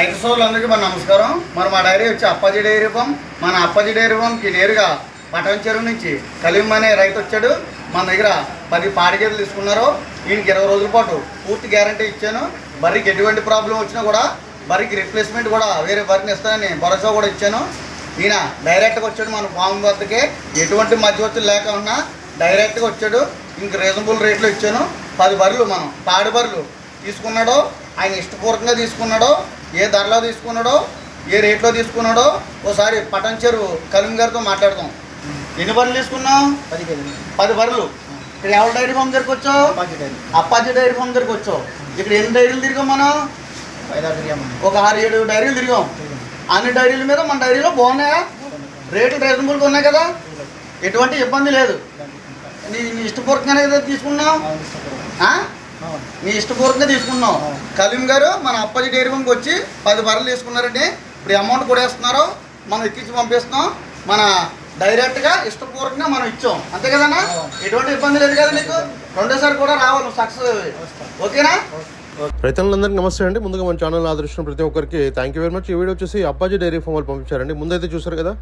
రైతు సోదరులందరికీ మన నమస్కారం. మరి మా డైరీ వచ్చి అప్పాజీ డైరీ ఫామ్. మన అప్పాజీ డైరీ ఫామ్కి నేరుగా పటం చెరువు నుంచి కలిం అనే రైతు వచ్చాడు. మన దగ్గర పది పాడి గేదెలు తీసుకున్నారు. ఈయనకి ఇరవై రోజుల పాటు పూర్తి గ్యారంటీ ఇచ్చాను. బర్రీకి ఎటువంటి ప్రాబ్లం వచ్చినా కూడా బర్రీకి రిప్లేస్మెంట్ కూడా వేరే బర్రీని ఇస్తానని భరోసా కూడా ఇచ్చాను. ఈయన డైరెక్ట్గా వచ్చాడు మన ఫామ్ వద్దకే. ఎటువంటి మధ్యవర్తులు లేకుండా డైరెక్ట్గా వచ్చాడు. ఇంక రీజనబుల్ రేట్లో ఇచ్చాను. పది బర్రెలు మనం పాడి బర్రెలు తీసుకున్నాడో ఆయన ఇష్టపూర్వకంగా తీసుకున్నాడో ఏ ధరలో తీసుకున్నాడో ఏ రేట్లో తీసుకున్నాడో ఓసారి పటన్ చెరువు కలీం గారితో మాట్లాడదాం. ఎన్ని బర్రెలు తీసుకున్నావు? పది పది బర్రెలు. ఇక్కడ ఎవరి డైరీ ఫామ్ దగ్గరికి వచ్చావు? అప్పాజీ డైరీ. ఫామ్ దగ్గరికి వచ్చావు. ఇక్కడ ఎన్ని డైరీలు తిరిగాం మనం? ఒక ఆరు ఏడు డైరీలు తిరిగాం. అన్ని డైరీల మీద మన డైరీలో బాగున్నాయా? రేట్లు రీజనబుల్గా ఉన్నాయి కదా? ఎటువంటి ఇబ్బంది లేదు. నీ ఇష్టపూర్వకంగానే కదా తీసుకున్నావు? మీ ఇష్టపూర్వకంగా తీసుకున్నాం. కలీం గారు మన అప్పాజీ డైరీ ఫామ్కి వచ్చి పది బర్రెలు తీసుకున్నారండి. ఇప్పుడు అమౌంట్ కూడా వేస్తున్నారు. మనం ఎక్కించి పంపిస్తున్నాం. మన డైరెక్ట్గా ఇష్టపూర్వకంగా మనం ఇచ్చాం. అంతే కదన్నా? ఎటువంటి ఇబ్బంది లేదు కదా నీకు రెండోసారి కూడా రావాలి. సక్సెస్. ఓకేనా? రైతులందరికీ నమస్తే అండి. ముందుగా మన ఛానల్ ఆదరించిన ప్రతి ఒక్కరికి థ్యాంక్ యూ వెరీ మచ్ ఈ వీడియో వచ్చేసి అప్పాజీ డైరీ ఫామ్ వాళ్ళు పంపించారండి. ముందైతే చూసారు కదా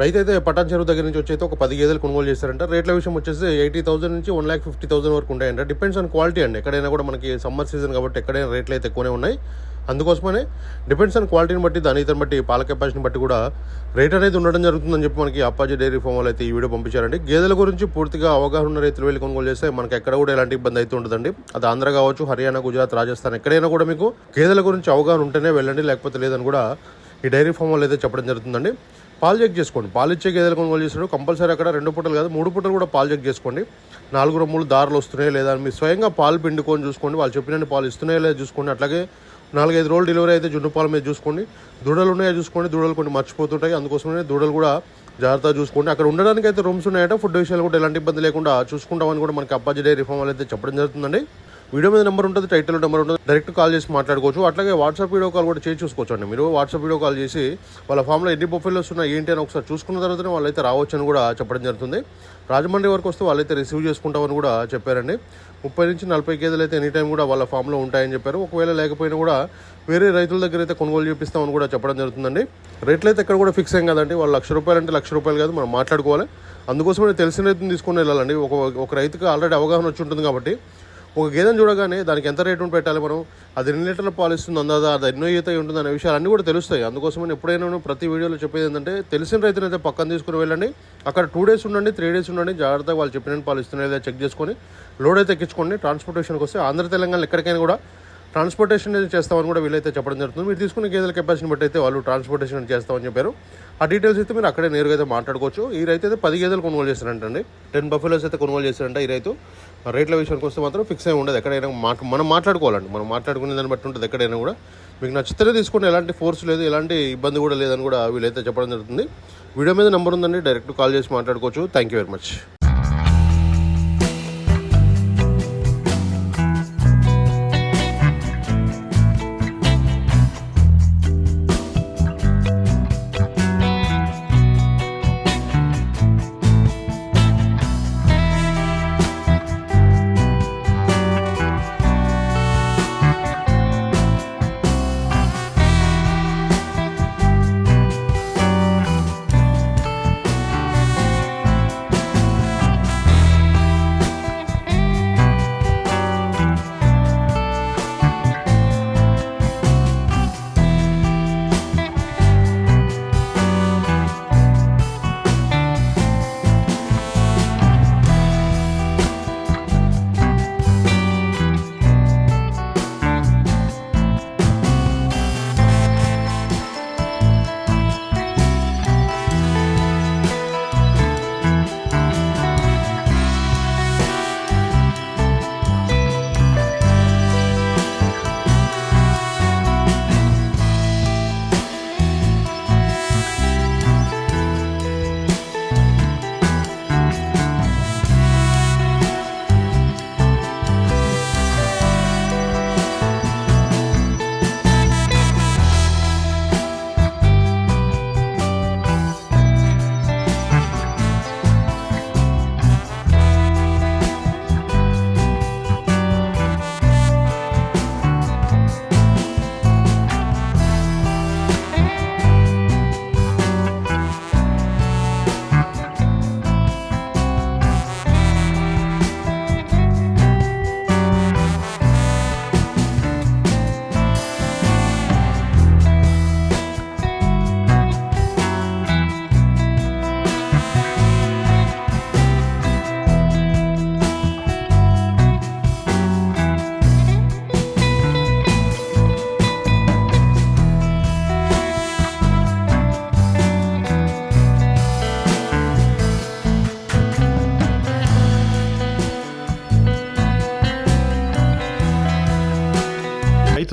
రైతు అయితే పటాన్ చెరువు దగ్గర నుంచి వచ్చి అయితే ఒక పది గేదెలు కొనుగోలు చేశారంట. రేట్ల విషయం వచ్చేసి ఎయిటీ థౌసండ్ నుంచి వన్ ల్యాక్ ఫిఫ్టీ థౌసండ్ వరకు ఉంటాయంట. డిపెండ్స్ ఆన్ క్వాలిటీ అండి. ఎక్కడైనా కూడా మనకి సమ్మర్ సీజన్ కాబట్టి ఎక్కడైనా రేట్లు అయితే ఎక్కువనే ఉన్నాయి. అందుకోసమనే డిపెండ్స్ ఆన్ క్వాలిటీని బట్టి దాని ఇతను బట్టి పాల కెపాసిటీని బట్టి కూడా రేట్ అనేది ఉండడం జరుగుతుందని చెప్పి మనకి అప్పాజీ డైరీ ఫామ్ వాళ్ళు అయితే ఈ వీడియో పంపించారండి. గేదెల గురించి పూర్తిగా అవగాహన ఉన్న రైతులు వెళ్ళి కొనుగోలు చేస్తే మనకి ఎక్కడ కూడా ఎలాంటి ఇబ్బంది అయితే ఉండదండి. అది ఆంధ్ర కావచ్చు హర్యానా గుజరాత్ రాజస్థాన్ ఎక్కడైనా కూడా మీకు గేదెల గురించి అవగాహన ఉంటేనే వెళ్ళండి లేకపోతే లేదని కూడా ఈ డైరీ ఫామ్ వాళ్ళు అయితే చెప్పడం జరుగుతుందండి. పాలు చెక్ చేసుకోండి. పాలు ఇచ్చే గేదెలు కొనుగోలు చేసినప్పుడు కంపల్సరీ అక్కడ రెండు పూటలు కాదు మూడు పూటలు కూడా పాలు చెక్ చేసుకోండి. నాలుగు రొమ్ములు దారులు వస్తున్నాయి లేదా అని మీరు స్వయంగా పాలు పిండుకొని చూసుకోండి. వాళ్ళు చెప్పినట్టు పాలు ఇస్తున్నాయో లేదా చూసుకోండి. అట్లాగే నాలుగైదు రోజులు డెలివరీ అయితే జున్ను పాలు మీద చూసుకోండి. దూడలు ఉన్నాయో చూసుకోండి. దూడలు కొన్ని మర్చిపోతుంటాయి. అందుకోసమే దూడలు కూడా జాగ్రత్తగా చూసుకోండి. అక్కడ ఉండడానికి అయితే రూమ్స్ ఉన్నాయట. ఫుడ్ విషయాలు కూడా ఎలాంటి ఇబ్బంది లేకుండా చూసుకుంటామని కూడా మనకి అప్పాజీ డైరీ ఫామ్ వాళ్ళు అయితే చెప్పడం జరుగుతుందండి. వీడియో మీద నెంబర్ ఉంటుంది టైటిల్ నెంబర్ ఉంటుంది. డైరెక్ట్ కాల్ చేసి మాట్లాడుకోవచ్చు. అట్లాగే వాట్సాప్ వీడియో కాల్ కూడా చేసి చూసుకోవచ్చు అండి మీరు. వాట్సాప్ వీడియో కాల్ చేసి వాళ్ళ ఫామ్లో ఎన్ని బొఫెల్స్ ఉన్నాయి ఏంటి అని ఒకసారి చూసుకున్న తర్వాతనే వాళ్ళైతే రావచ్చు అని కూడా చెప్పడం జరుగుతుంది. రాజమండ్రి వరకు వస్తే వాళ్ళైతే రిసీవ్ చేసుకుంటామని కూడా చెప్పారండి. ముప్పై నుంచి నలభై గేదెలు అయితే ఎనీ టైం కూడా వాళ్ళ ఫామ్లో ఉంటాయని చెప్పారు. ఒకవేళ లేకపోయినా కూడా వేరే రైతుల దగ్గర అయితే కొనుగోలు చేపిస్తామని కూడా చెప్పడం జరుగుతుందండి. రేట్లు అయితే ఎక్కడ కూడా ఫిక్స్ అయ్యం కదండి. వాళ్ళు లక్ష రూపాయలు అంటే లక్ష రూపాయలు కాదు మనం మాట్లాడుకోవాలి. అందుకోసమే తెలిసిన రైతుని తీసుకుని వెళ్ళాలండి. ఒక ఒక రైతుకి ఆల్రెడీ అవగాహన వచ్చి ఉంటుంది కాబట్టి ఒక గేదెను చూడగానే దానికి ఎంత రేటు పెట్టాలి మనం? అది ఎన్ని లీటర్ల పాలిస్తుంది అందాదా అది ఎన్నో ఈత ఉంటుంది అనే విషయాలు అన్నీ కూడా తెలుస్తాయి. అందుకోసమని ఎప్పుడైనా ప్రతి వీడియోలో చెప్పేది ఏంటంటే తెలిసిన రైతునైతే పక్కన తీసుకుని వెళ్ళండి. అక్కడ టూ డేస్ ఉండండి త్రీ డేస్ ఉండండి జాగ్రత్తగా వాళ్ళు చెప్పిన పాలు లేదా చెక్ చేసుకొని లోడ్ అయితే ఎక్కించుకోండి. ట్రాన్స్పోర్టేషన్కి వస్తే ఆంధ్ర తెలంగాణ ఎక్కడికైనా కూడా ట్రాన్స్పోర్టేషన్ చేస్తామని కూడా వీళ్ళైతే చెప్పడం జరుగుతుంది. మీరు తీసుకునే గేదెల కెపాసిటీని బట్టి అయితే వాళ్ళు ట్రాన్స్పోర్టేషన్ చేస్తామని చెప్పారు. ఆ డీటెయిల్స్ అయితే మీరు అక్కడే నేరుగా అయితే మాట్లాడుకోవచ్చు. ఈ రైతు అయితే పది గేదెలు కొనుగోలు చేశారంటండి. టెన్ బఫెలోస్ అయితే కొనుగోలు చేశారంట ఈ రైతు. రేట్ల విషయానికి వస్తే మాత్రం ఫిక్స్ అయి ఉండదు. ఎక్కడైనా మాట మనం మాట్లాడుకోవాలండి. మనం మాట్లాడుకునే దాన్ని బట్టి ఉంటుంది ఎక్కడైనా కూడా. మీకు నచ్చితేనే తీసుకుంటే ఎలాంటి ఫోర్స్ లేదు ఎలాంటి ఇబ్బంది కూడా లేదని కూడా వీళ్ళైతే చెప్పడం జరుగుతుంది. వీడియో మీద నెంబర్ ఉందండి. డైరెక్ట్ కాల్ చేసి మాట్లాడుకోవచ్చు. Thank you very much